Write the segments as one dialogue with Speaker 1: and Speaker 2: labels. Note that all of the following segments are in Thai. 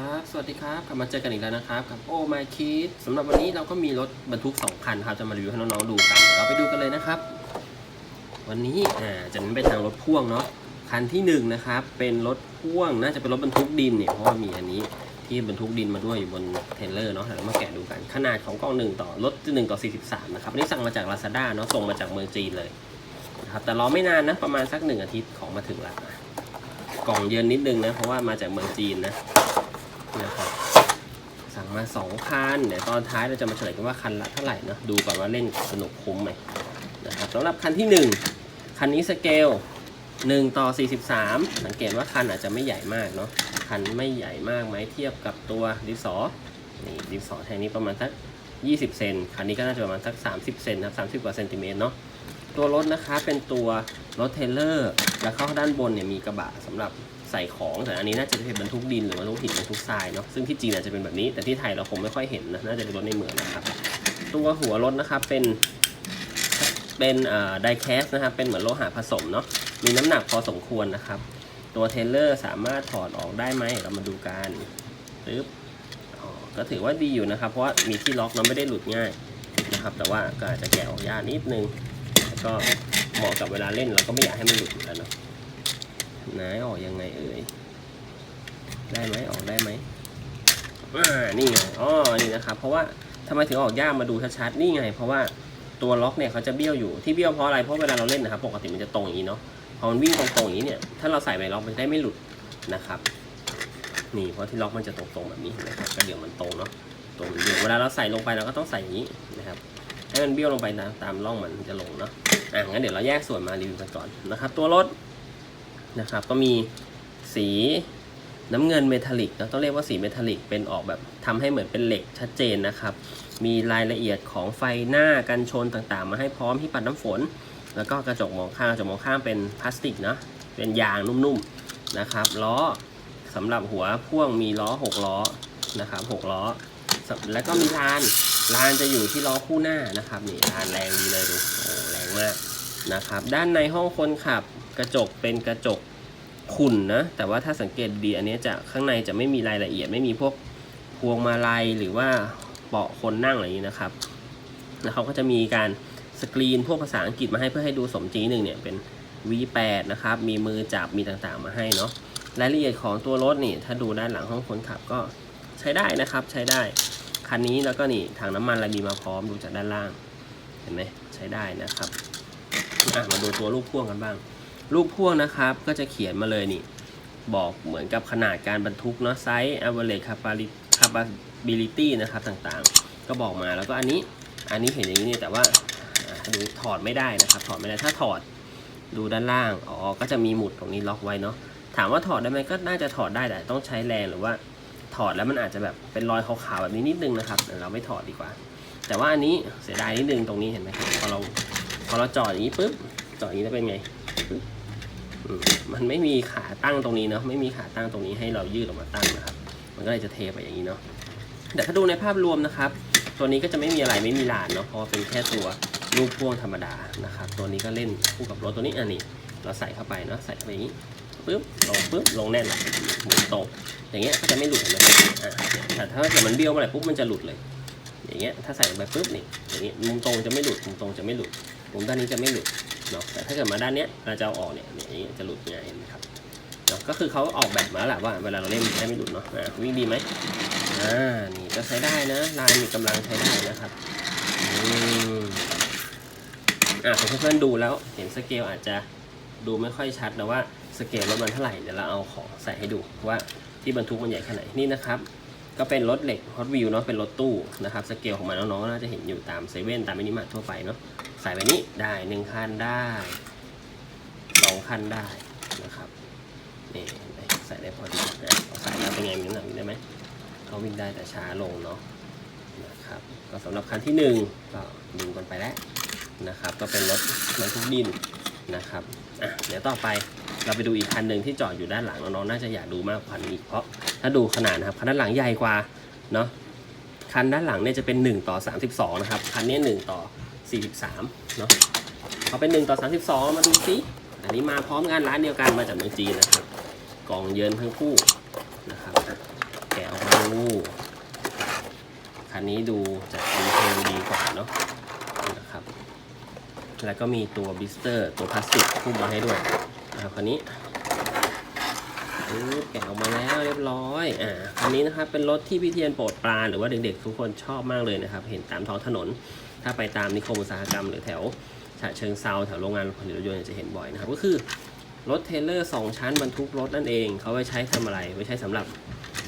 Speaker 1: ครับ สวัสดีครับกลับมาเจอกันอีกแล้วนะครับกับโอ้ my kid สำหรับวันนี้เราก็มีรถบรรทุก 2 คันครับจะมารีวิวให้น้องๆดูกัน เราไปดูกันเลยนะครับ วันนี้อ่าจะเน้นไปทางรถพ่วงเนาะคันที่1นงนะครับ เป็นรถพ่วงน่าจะเป็นรถบรรทุกดินเนี่ยเพราะว่ามีอันนี้ที่บรรทุกดินมาด้วยอยู่บนเทรลเลอร์เนาะเรามาแกะดูกัน ขนาดของกล่องหนึ่งต่อรถหนึ่งต่อ43นะครับอันนี้สั่งมาจาก Lazada เนาะส่งมาจากเมืองจีนเลยนะครับแต่รอไม่นานนะประมาณสักหนึ่งอาทิตย์ของมาถึงละกล่องเย็นนิดนึงนะเพราะว่ามาจากเมืองจีนนะ นะครับสั่งมาสองคันเดี๋ยวตอนท้ายเราจะมาเฉลยกันว่าคันละเท่าไหร่เนะดูก่อนว่าเล่นสนุกคุ้มไหมนะครับสำหรับคันที่ 1 คันนี้สเกล1ต่อ 43 สังเกตว่าคันอาจจะไม่ใหญ่มากเนาะคันไม่ใหญ่มากไหมเทียบกับตัวดิสอนี่ดิสอแทนนี้ประมาณสัก20 เซนคันนี้ก็น่าจะประมาณสัก 30 เซนครับ30 กว่าเซนติเมตรเนาะตัวรถนะคะเป็นตัวรถเทเลอร์ แล้วเข้าด้านบนเนี่ยมีกระบะสำหรับ ใส่ของแต่อันนี้น่าจะเป็นบรรทุกดินหรือบรรทุกหินบรรทุกทรายเนาะซึ่งที่จีนอาจจะเป็นแบบนี้ แต่ที่ไทยเราคงไม่ค่อยเห็นนะน่าจะเป็นรถในเมืองนะครับ ตัวหัวรถนะครับเป็นเป็นไดแคสนะครับเป็นเหมือนโลหะผสมเนาะมีน้ำหนักพอสมควรนะครับ ตัวเทเลอร์สามารถถอดออกได้ไหมเรามาดูกันปึ๊บอ๋อก็ถือว่าดีอยู่นะครับ เพราะว่ามีที่ล็อกเนาไม่ได้หลุดง่ายนะครับ แต่ว่าก็อาจจะแกะออกยากนิดนึงแล้วก็เหมาะกับเวลาเล่นเราก็ไม่อยากให้มันหลุดอยู่แล้วเนาะ ไหนออกยังไงเอ่ย ได้ไหมออกได้ไหมอ่านี่ไงอ๋อนี่นะครับ เพราะว่าทำไมถึงออกยากมาดูชัดๆ นี่ไง เพราะว่าตัวล็อกเนี่ยเขาจะเบี้ยวอยู่ ที่เบี้ยวเพราะอะไร เพราะเวลาเราเล่นนะครับ ปกติมันจะตรงอย่างนี้เนาะ พอมันวิ่งตรงๆอย่างนี้เนี่ย ถ้าเราใส่ใบล็อกมันได้ไม่หลุดนะครับ นี่ เพราะที่ล็อกมันจะตรงๆแบบนี้นะครับก็เดี๋ยวมันตรงเนาะ ตรงเบี้ยวเวลาเราใส่ลงไปเราก็ต้องใส่อย่างนี้นะครับ ให้มันเบี้ยวลงไปตามตามร่องมันจะลงเนาะ อะงั้นเดี๋ยวเราแยกส่วนมารีวิวกันก่อนนะครับ ตัวรถ นะครับ ก็มีสีน้ำเงินเมทัลลิกเราต้องเรียกว่าสีเมทัลลิกเป็นออกแบบทำให้เหมือนเป็นเหล็กชัดเจนนะครับ มีรายละเอียดของไฟหน้ากันชนต่างๆ มาให้พร้อมที่ปัดน้ำฝน แล้วก็กระจกมองข้างกระจกมองข้างเป็นพลาสติกนะเป็นยางนุ่มๆนะครับล้อสำหรับหัวพ่วงมีล้อ 6 ล้อนะครับ6ล้อ แล้วก็มีลานลานจะอยู่ที่ล้อคู่หน้านะครับนี่ลานแรงดีเลยดูโอ้แรงมากนะครับ ด้านในห้องคนขับ กระจกเป็นกระจกขุ่นนะ แต่ว่าถ้าสังเกตดีอันนี้จะข้างในจะไม่มีรายละเอียด ไม่มีพวกพวงมาลัยหรือว่าเบาะคนนั่งอะไรอย่างนี้นะครับ แล้วเขาก็จะมีการสกรีนพวกภาษาอังกฤษมาให้เพื่อให้ดูสมจริงหนึ่งเนี่ยเป็น V8 นะครับ มีมือจับมีต่างๆมาให้เนาะรายละเอียดของตัวรถนี่ ถ้าดูด้านหลังห้องคนขับก็ใช้ได้นะครับ ใช้ได้ คันนี้แล้วก็นี่ถังน้ำมันอะไรมีมาพร้อมดูจากด้านล่าง เห็นไหมใช้ได้นะครับ อะมาดูตัวลูกพ่วงกันบ้าง ลูกพ่วงนะครับก็จะเขียนมาเลยนี่ บอกเหมือนกับขนาดการบรรทุกเนาะไซส์ average capability นะครับต่างๆ ก็บอกมาแล้วก็อันนี้อันนี้เห็นอย่างนี้เนี่ยแต่ว่าดูถอดไม่ได้นะครับถอดไม่ได้ถ้าถอดดูด้านล่างอ๋อก็จะมีหมุดตรงนี้ล็อกไว้เนาะถามว่าถอดได้ไหมก็น่าจะถอดได้แต่ต้องใช้แรงหรือว่าถอดแล้วมันอาจจะแบบเป็นรอยขาวๆแบบนี้นิดนึงนะครับเดี๋ยวเราไม่ถอดดีกว่า แต่ว่าอันนี้เสียดายนิดนึงตรงนี้เห็นไหมครับพอเราพอเราจอดอย่างนี้ปุ๊บจอดอย่างนี้แล้วเป็นไง มันไม่มีขาตั้งตรงนี้เนาะไม่มีขาตั้งตรงนี้ให้เรายืดออกมาตั้งนะครับ มันก็เลยจะเทไปอย่างนี้เนาะแต่ถ้าดูในภาพรวมนะครับ ตัวนี้ก็จะไม่มีอะไรไม่มีลานเนาะเพราะเป็นแค่ตัวลูกพ่วงธรรมดานะครับ ตัวนี้ก็เล่นคู่กับรถตัวนี้อันนี้เราใส่เข้าไปเนาะใส่เข้าไปอย่างนี้ปึ๊บลงปึ๊บลงแน่นละหมุนตรงอย่างเงี้ยก็จะไม่หลุดนะครับอ่าแต่ถ้าเกิดมันเบี้ยวเมื่อไหร่ปุ๊บมันจะหลุดเลย อย่างเงี้ยถ้าใส่ลงไปปุ๊บนี่อย่างเงี้ยมุมตรงจะไม่หลุดมุมตรงจะไม่หลุดมุมด้านนี้จะไม่หลุด เนาะแต่ถ้าเกิดมาด้านเนี้ยเราจะเอาออกเนี่ยอย่างเงี้จะหลุดง่ายนะครับเนาะก็คือเขาออกแบบมาแหละว่าเวลาเราเล่นได้ไม่หลุดเนาะวิ่งดีไหมอ่านี่ก็ใช้ได้นะลายมีกำลังใช้ได้นะครับอืมอ่าเพื่อนๆดูแล้วเห็นสเกลอาจจะดูไม่ค่อยชัดนะว่าสเกลรถมันเท่าไหร่เดี๋ยวเราเอาของใส่ให้ดูว่าที่บรรทุกมันใหญ่แค่ไหนนี่นะครับ ก็เป็นรถเหล็กฮอตวิวเนาะเป็นรถตู้นะครับสเกลของมันน้องๆน่าจะเห็นอยู่ตามเซเว่นตามมินิมาร์ททั่วไปเนาะใส่ไปนี้ได้หนึ่งคันได้สองคันได้นะครับนี่ใส่ได้พอดีนะใส่แล้วเป็นไงมีน้ำหนักวิ่งได้ไหมเขาวิ่งได้แต่ช้าลงเนาะนะครับก็สำหรับคันที่หนึ่งก็ดูกันไปแล้วนะครับ ก็เป็นรถบรรทุกดินนะครับอะเดี๋ยวต่อไป เราไปดูอีกคันหนึ่งที่จอดอยู่ด้านหลังน้องๆน่าจะอยากดูมากกว่านี้เพราะถ้าดูขนาดนะครับคันด้านหลังใหญ่กว่าเนาะคันด้านหลังเนี่ยจะเป็น 1 ต่อ 32 นะครับ คันนี้ 1 ต่อ 43 เนาะพอเป็น 1 ต่อ 32 มาดูซิอันนี้มาพร้อมกันร้านเดียวกันมาจากเมืองจีนนะครับกล่องเยินทั้งคู่นะครับแกะออกนี้ดูจากดีเทลดีกว่าเนาะนะครับ แล้วก็มีตัวบิสเตอร์ตัวพลาสติกหุ้มมาให้ด้วย นะครับคันนี้แกะออกมาแล้วเรียบร้อย อ่าคันนี้นะครับเป็นรถที่พี่เทียนโปรดปรานหรือว่าเด็กๆ ทุกคนชอบมากเลยนะครับ เห็นตามท้องถนน ถ้าไปตามนิคมอุตสาหกรรม หรือแถวฉะเชิงเซาแถวโรงงานผลิตรถยนต์จะเห็นบ่อยนะครับ ก็คือรถเทเลอร์ 2 ชั้นบรรทุกรถนั่นเอง เขาไว้ใช้ทำอะไร ไว้ใช้สำหรับ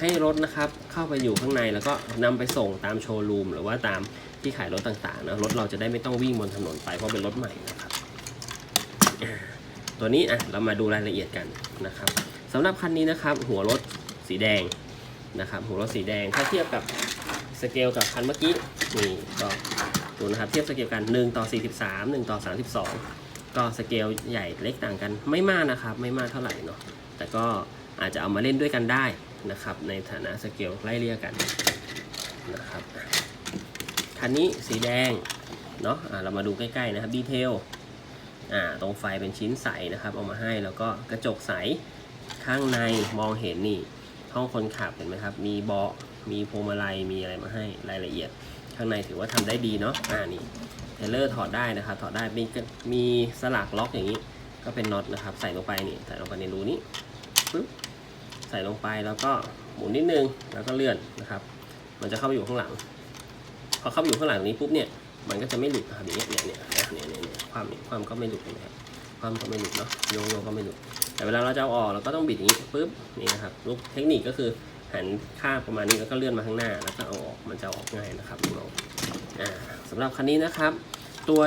Speaker 1: ให้รถนะครับเข้าไปอยู่ข้างในแล้วก็นำไปส่งตามโชว์รูมหรือว่าตามที่ขายรถต่างๆนะ รถเราจะได้ไม่ต้องวิ่งบนถนนไปเพราะเป็นรถใหม่นะครับ ตัวนี้อะเรามาดูรายละเอียดกันนะครับสำหรับคันนี้นะครับ หัวรถสีแดงนะครับ หัวรถสีแดงถ้าเทียบกับสเกลกับคันเมื่อกี้นี่ก็ดูนะครับ เทียบสเกลกัน 1 ต่อ 43 1 ต่อ 32 ก็สเกลใหญ่เล็กต่างกันไม่มากนะครับ ไม่มากเท่าไหร่เนาะแต่ก็อาจจะเอามาเล่นด้วยกันได้นะครับ ในฐานะสเกลไล่เลี่ยกันนะครับคันนี้สีแดงเนาะะเรามาดูใกล้ๆนะครับดีเทล ตรงไฟเป็นชิ้นใสนะครับเอามาให้แล้วก็กระจกใสข้างในมองเห็นนี่ห้องคนขับเห็นไหมครับ มีเบาะมีพวงมาลัยมีอะไรมาให้รายละเอียด ข้างในถือว่าทำได้ดีเนาะอ่านี่เทเลอร์ถอดได้นะครับ ถอดได้มีมีสลักล็อกอย่างนี้ ก็เป็นน็อตนะครับ ใส่ลงไปนี่ใส่ลงไปในรูนี้ปึ๊บใส่ลงไปแล้วก็หมุนนิดนึงแล้วก็เลื่อนนะครับ มันจะเข้าไปอยู่ข้างหลัง พอเข้าไปอยู่ข้างหลังนี้ปุ๊บเนี่ย มันก็จะไม่หลุดนะครับอย่างเงี้ยเนี่ยเนี่ยเนี่ยเนี่ยเนี่ยความเนี่ยความก็ไม่หลุดนไหมครับความก็ไม่หลุดเนาะโยงโยงก็ไม่หลุด แต่เวลาเราจะเอาออกเราก็ต้องบิดอย่างนี้ปึ๊บนี่นะครับลูกเทคนิคก็คือหันข้างประมาณนี้แล้วก็เลื่อนมาข้างหน้าแล้วก็เอาออกมันจะออกง่ายนะครับน้องๆอ่าสำหรับคันนี้นะครับ ตัว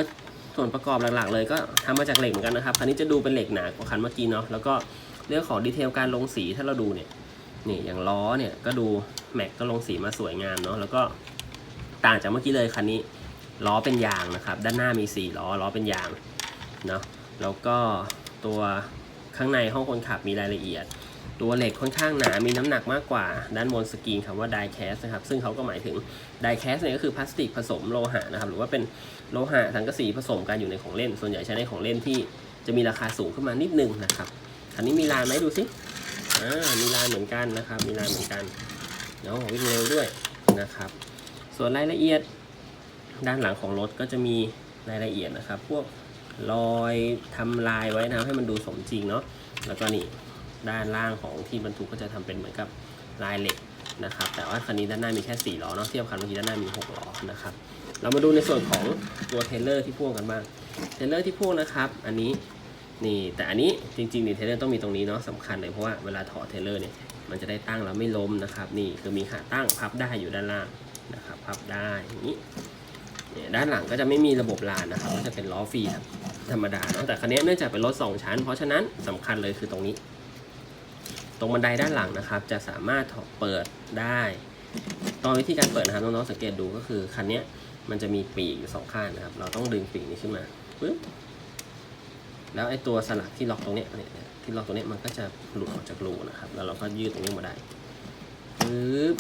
Speaker 1: ส่วนประกอบหลักๆ เลยก็ทำมาจากเหล็กเหมือนกันนะครับคันนี้จะดูเป็นเหล็กหนากว่าคันเมื่อกี้เนาะแล้วก็เรื่องของดีเทลการลงสีถ้าเราดูเนี่ยนี่อย่างล้อเนี่ยก็ดูแม็กก็ลงสีมาสวยงามเนาะแล้วก็ต่างจากเมื่อกี้เลยคันนี้ ล้อเป็นยางนะครับ ด้านหน้ามี 4 ล้อล้อเป็นยางเนาะแล้วก็ตัวข้างในห้องคนขับมีรายละเอียด ตัวเหล็กค่อนข้างหนา มีน้ำหนักมากกว่า ด้านบนสกรีนคำว่า die cast นะครับ ซึ่งเขาก็หมายถึง die cast เนี่ยก็คือพลาสติกผสมโลหะนะครับ หรือว่าเป็นโลหะสังกะสีผสมกันอยู่ในของเล่น ส่วนใหญ่ใช้ในของเล่นที่จะมีราคาสูงขึ้นมานิดนึงนะครับคันนี้มีลายไหมดูสิอ่ามีลายเหมือนกันนะครับ มีลายเหมือนกันเดี๋ยววิ่งเร็วด้วยนะครับ ส่วนรายละเอียด ด้านหลังของรถก็จะมีรายละเอียดนะครับ พวกรอยทำลายไว้นะให้มันดูสมจริงเนาะแล้วก็นี่ด้านล่างของที่บรรทุกก็จะทำเป็นเหมือนกับลายเหล็กนะครับ แต่ว่าคันนี้ด้านหน้ามีแค่ 4 ล้อเนาะเทียบคันเมื่อกี้ด้านหน้ามี 6 ล้อนะครับ เรามาดูในส่วนของตัวเทเลอร์ที่พ่วงกันบ้าง เทเลอร์ที่พ่วงนะครับ อันนี้นี่แต่อันนี้จริงๆนี่เทเลอร์ต้องมีตรงนี้เนาะสำคัญเลยเพราะว่าเวลาถอดเทเลอร์เนี่ยมันจะได้ตั้งแล้วไม่ล้มนะครับ นี่คือมีขาตั้งพับได้อยู่ด้านล่างนะครับ พับได้อย่างนี้เนี่ย ด้านหลังก็จะไม่มีระบบลานนะครับก็จะเป็นล้อฟรีธรรมดาเนาะแต่คันนี้เนื่องจากเป็นรถสองชั้น เพราะฉะนั้นสำคัญเลยคือตรงนี้ ตรงบันไดด้านหลังนะครับ จะสามารถถอดเปิดได้ ตอนวิธีการเปิดนะครับน้องๆสังเกตดูก็คือคันนี้มันจะมีปีกอยู่สองข้างนะครับ เราต้องดึงปีกนี้ขึ้นมาปึ๊บแล้วไอ้ตัวสลักที่ล็อกตรงเนี้ยเนี่ยที่ล็อกตรงเนี้ยมันก็จะหลุดออกจากรูนะครับ แล้วเราก็ยืดตรงนี้มาได้ปึ๊บ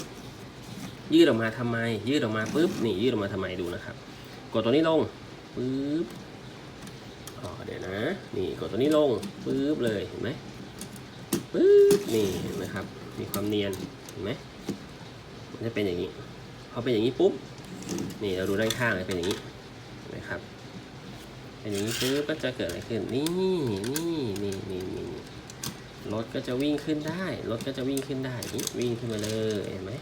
Speaker 1: ยืดออกมาทำไม ยืดออกมาปึ๊บนี่ยืดออกมาทำไมดูนะครับ กดตัวนี้ลงปึ๊บอ๋อเดี๋ยวนะ นี่กดตัวนี้ลงปึ๊บเลยเห็นไหมปึ๊บนี่เห็นไหมครับ มีความเนียนเห็นไหมมันจะเป็นอย่างนี้พอเป็นอย่างนี้ปุ๊บนี่เราดูด้านข้างเลยเป็นอย่างนี้นไหมครับเป็นอย่างนี้ปุ๊บก็จะเกิดอะไรขึ้นนี่นี่นี่นี่นี่นี่รถก็จะวิ่งขึ้นได้รถก็จะวิ่งขึ้นได้นี่วิ่งขึ้นมาเลยเห็นไหม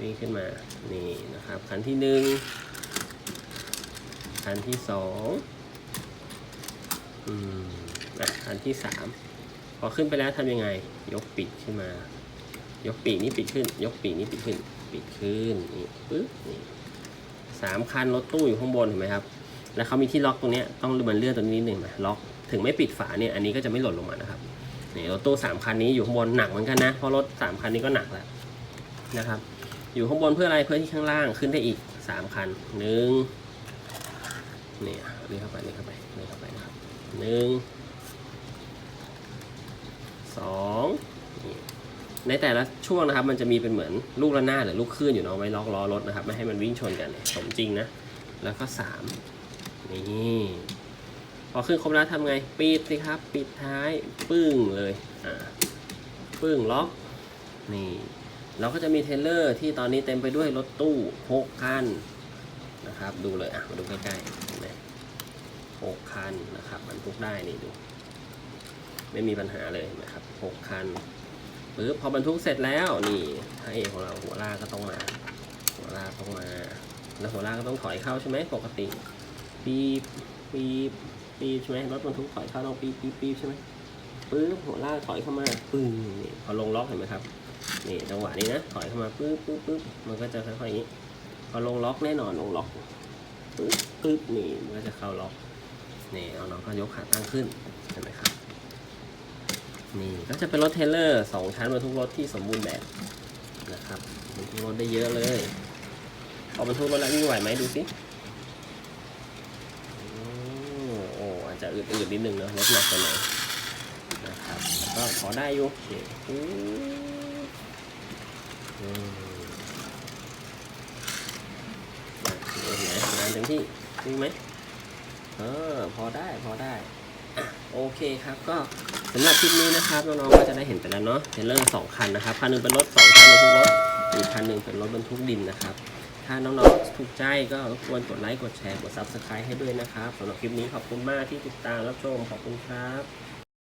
Speaker 1: วิ่งขึ้นมานี่นะครับคันที่หนึ่งคันที่สองอืมอะคันที่สามพอขึ้นไปแล้วทำยังไง ยกปีกขึ้นมา ยกปีกนี้ปิดขึ้น ยกปีกนี้ปิดขึ้น ปิดขึ้นนี่ปึ๊บนี่สามคันรถตู้อยู่ข้างบนเห็นไหมครับ แล้วเขามีที่ล็อกตรงนี้ต้องมันเลื่อนตรงนี้นิดหนึ่งนะล็อกถึงไม่ปิดฝาเนี่ยอันนี้ก็จะไม่หล่นลงมานะครับนี่รถตู้สามคันนี้อยู่ข้างบนหนักเหมือนกันนะเพราะรถสามคันนี้ก็หนักแล้วนะครับ อยู่ข้างบนเพื่ออะไรเพื่อที่ข้างล่างขึ้นได้อีกสามคันหนึ่งเนี่ยนี่เข้าไปนี่เข้าไปนี่เข้าไปนะครับหนึ่งสองนี่ในแต่ละช่วงนะครับ มันจะมีเป็นเหมือนลูกระนาดหรือลูกคลื่นอยู่เนาะไว้ล็อกล้อรถนะครับ ไม่ให้มันวิ่งชนกันสมจริงนะ แล้วก็สามนี่พอขึ้นครบแล้วทำไงปิดสิครับ ปิดท้ายปึ้งเลยอ่าปึ้งล็อกนี่ เราก็จะมีเทเลอร์ที่ตอนนี้เต็มไปด้วยรถตู้หกคันนะครับ ดูเลยอะมาดูใกล้ๆเห็นไหมหกคันนะครับบรรทุกได้นี่ดู ไม่มีปัญหาเลยนะครับหกคันปึ๊บพอบรรทุกเสร็จแล้วนี่พระเอกของเราหัวลากก็ต้องมา หัวลากต้องมา แล้วหัวลากก็ต้องถอยเข้าใช่ไหมปกติ ปีบปีบปีบใช่ไหมรถบรรทุกถอยเข้าต้องปีบปีบปีบใช่ไหมปึ๊บหัวลากถอยเข้ามาปึ้งนี่พอลงล็อกเห็นไหมครับ นี่จังหวะนี้นะถอยเข้ามาปึ๊บปึ๊บปึ๊บมันก็จะค่อยๆอย่างนี้พอลงล็อกแน่นอนลงล็อกปึ๊บปึ๊บนี่มันก็จะเข้าล็อกนี่เอาน้องก็ยกขาตั้งขึ้นเห็นไหมครับนี่ก็จะเป็นรถเทเลอร์สองชั้นบรรทุกรถที่สมบูรณ์แบบนะครับบรรทุกรถได้เยอะเลยพอาบรรทุกรถแล้ววิ่งไหวไหมดูสิโอ้โอ้อาจจะอืดๆนิดนึงเนอะรถหนักไปหน่อยนะครับก็พอได้อยู่นี่อู้อืมมาเห็น ไหมงานเต็มที่วิ่งไหมเออพอได้พอได้โอเคครับก็สำหรับคลิปนี้นะครับน้องๆก็จะได้เห็นไปแล้วเนาะเทเลอร์สองคันนะครับคันหนึงเป็นรถสองคันบรรทุกรถอีกคันหนึ่งเป็นรถบรรทุกดินนะครับ ถ้าน้องๆถูกใจก็รบกวนกดไลค์กดแชร์กด Subscribe ให้ด้วยนะครับสำหรับคลิปนี้ขอบคุณมากที่ติดตามรับชมขอบคุณครับ